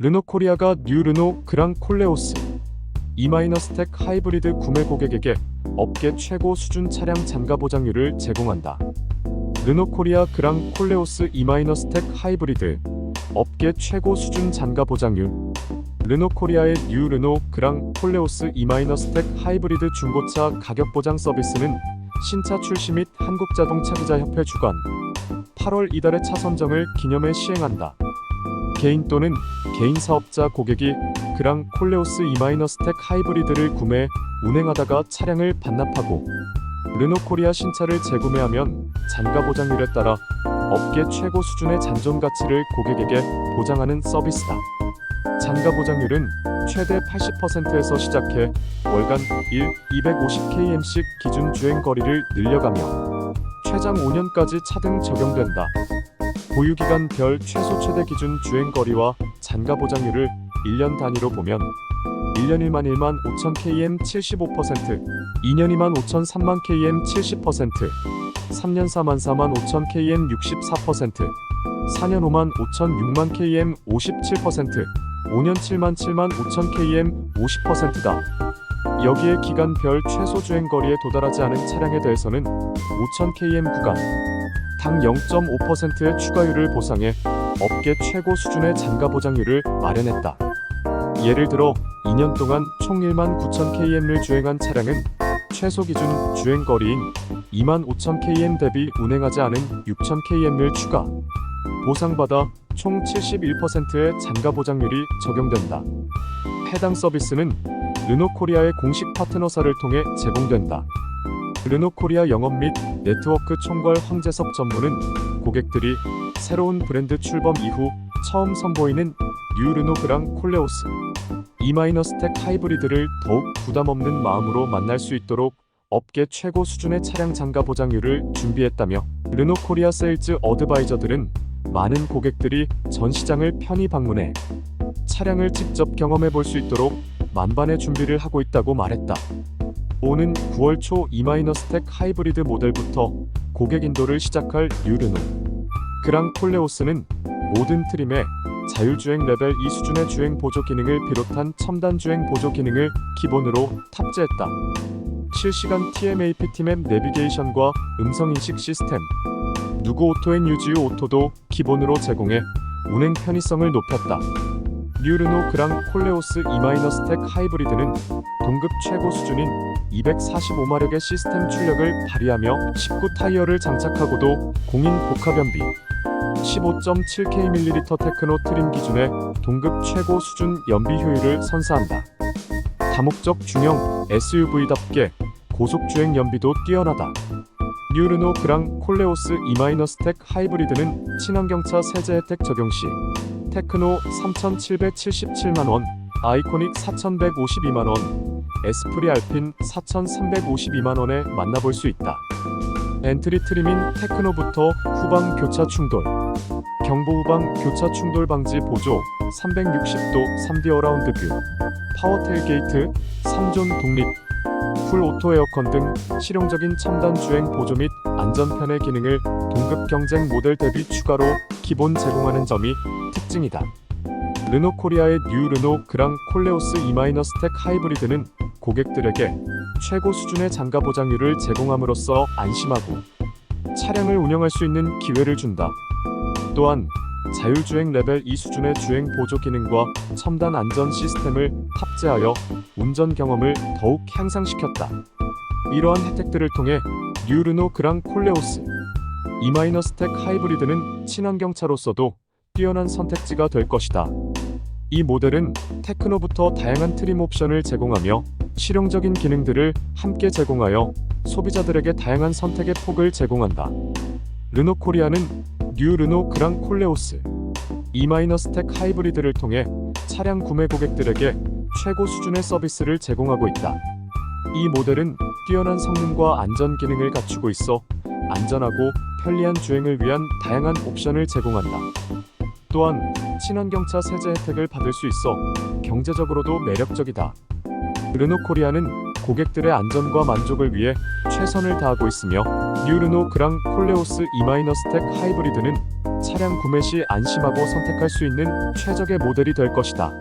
르노코리아가 뉴 르노 그랑 콜레오스 E-스택 하이브리드 구매 고객에게 업계 최고 수준 차량 잔가 보장률을 제공한다. 르노코리아 그랑 콜레오스 E-스택 하이브리드 업계 최고 수준 잔가 보장률 르노코리아의 뉴 르노 그랑 콜레오스 E-스택 하이브리드 중고차 가격 보장 서비스는 신차 출시 및 한국자동차기자협회 주관 8월 이달의 차 선정을 기념해 시행한다. 개인 또는 개인 사업자 고객이 그랑 콜레오스 E-스택 하이브리드를 구매 운행하다가 차량을 반납하고 르노코리아 신차를 재구매하면 잔가 보장률에 따라 업계 최고 수준의 잔존 가치를 고객에게 보장하는 서비스다. 잔가 보장률은 최대 80%에서 시작해 월간 1, 250km씩 기준 주행 거리를 늘려가며 최장 5년까지 차등 적용된다. 보유기간별 최소 최대 기준 주행거리와 잔가 보장률을 1년 단위로 보면 1년 1만 1만 5천 km 75%, 2년 2만 5천 3만 km 70%, 3년 4만 4만 5천 km 64%, 4년 5만 5천 6만 km 57%, 5년 7만 7만 5천 km 50%다. 여기에 기간별 최소 주행거리에 도달하지 않은 차량에 대해서는 5천 km 구간, 당 0.5%의 추가율을 보상해 업계 최고 수준의 잔가 보장률을 마련했다. 예를 들어 2년 동안 총 1만 9천 km를 주행한 차량은 최소 기준 주행 거리인 2만 5천 km 대비 운행하지 않은 6천 km를 추가 보상받아 총 71%의 잔가 보장률이 적용된다. 해당 서비스는 르노코리아의 공식 파트너사를 통해 제공된다. 르노코리아 영업 및 네트워크 총괄 황재섭 전무는 고객들이 새로운 브랜드 출범 이후 처음 선보이는 뉴 르노 그랑 콜레오스 E-스택 하이브리드를 더욱 부담 없는 마음으로 만날 수 있도록 업계 최고 수준의 차량 잔가 보장률을 준비했다며 르노코리아 세일즈 어드바이저들은 많은 고객들이 전 시장을 편히 방문해 차량을 직접 경험해 볼 수 있도록 만반의 준비를 하고 있다고 말했다. 오는 9월 초 E-스택 하이브리드 모델부터 고객 인도를 시작할 뉴르노 그랑 콜레오스는 모든 트림에 자율주행 레벨 2 수준의 주행 보조 기능을 비롯한 첨단 주행 보조 기능을 기본으로 탑재했다. 실시간 TMAP 팀앱 내비게이션과 음성인식 시스템, 누구 오토 앤 유지유 오토도 기본으로 제공해 운행 편의성을 높였다. 뉴르노 그랑 콜레오스 E-스택 하이브리드는 동급 최고 수준인 245마력의 시스템 출력을 발휘하며 19 타이어를 장착하고도 공인 복합연비 15.7kml 테크노 트림 기준의 동급 최고 수준 연비 효율을 선사한다. 다목적 중형 SUV답게 고속 주행 연비도 뛰어나다. 뉴르노 그랑 콜레오스 E-스택 하이브리드는 친환경차 세제 혜택 적용 시 테크노 3,777만 원, 아이코닉 4,152만 원, 에스프리 알핀 4,352만 원에 만나볼 수 있다. 엔트리 트림인 테크노부터 후방 교차 충돌, 경보 후방 교차 충돌 방지 보조, 360도 3D 어라운드 뷰, 파워 테일게이트, 3존 독립, 풀 오토 에어컨 등 실용적인 첨단 주행 보조 및 안전편의 기능을 동급 경쟁 모델 대비 추가로 기본 제공하는 점이 특징이다. 르노 코리아의 뉴 르노 그랑 콜레오스 E-스택 하이브리드는 고객들에게 최고 수준의 잔가 보장률을 제공함으로써 안심하고 차량을 운영할 수 있는 기회를 준다. 또한 자율주행 레벨 2 수준의 주행 보조 기능과 첨단 안전 시스템을 탑재하여 운전 경험을 더욱 향상시켰다. 이러한 혜택들을 통해 뉴 르노 그랑 콜레오스 E-스택 하이브리드는 친환경 차로서도 뛰어난 선택지가 될 것이다. 이 모델은 테크노부터 다양한 트림 옵션을 제공하며 실용적인 기능들을 함께 제공하여 소비자들에게 다양한 선택의 폭을 제공한다. 르노 코리아는 뉴 르노 그랑 콜레오스 E-스택 하이브리드를 통해 차량 구매 고객들에게 최고 수준의 서비스를 제공하고 있다. 이 모델은 뛰어난 성능과 안전 기능을 갖추고 있어 안전하고 편리한 주행을 위한 다양한 옵션을 제공한다. 또한 친환경차 세제 혜택을 받을 수 있어 경제적으로도 매력적이다. 르노 코리아는 고객들의 안전과 만족을 위해 최선을 다하고 있으며 뉴 르노 그랑 콜레오스 E-스택 하이브리드는 차량 구매 시 안심하고 선택할 수 있는 최적의 모델이 될 것이다.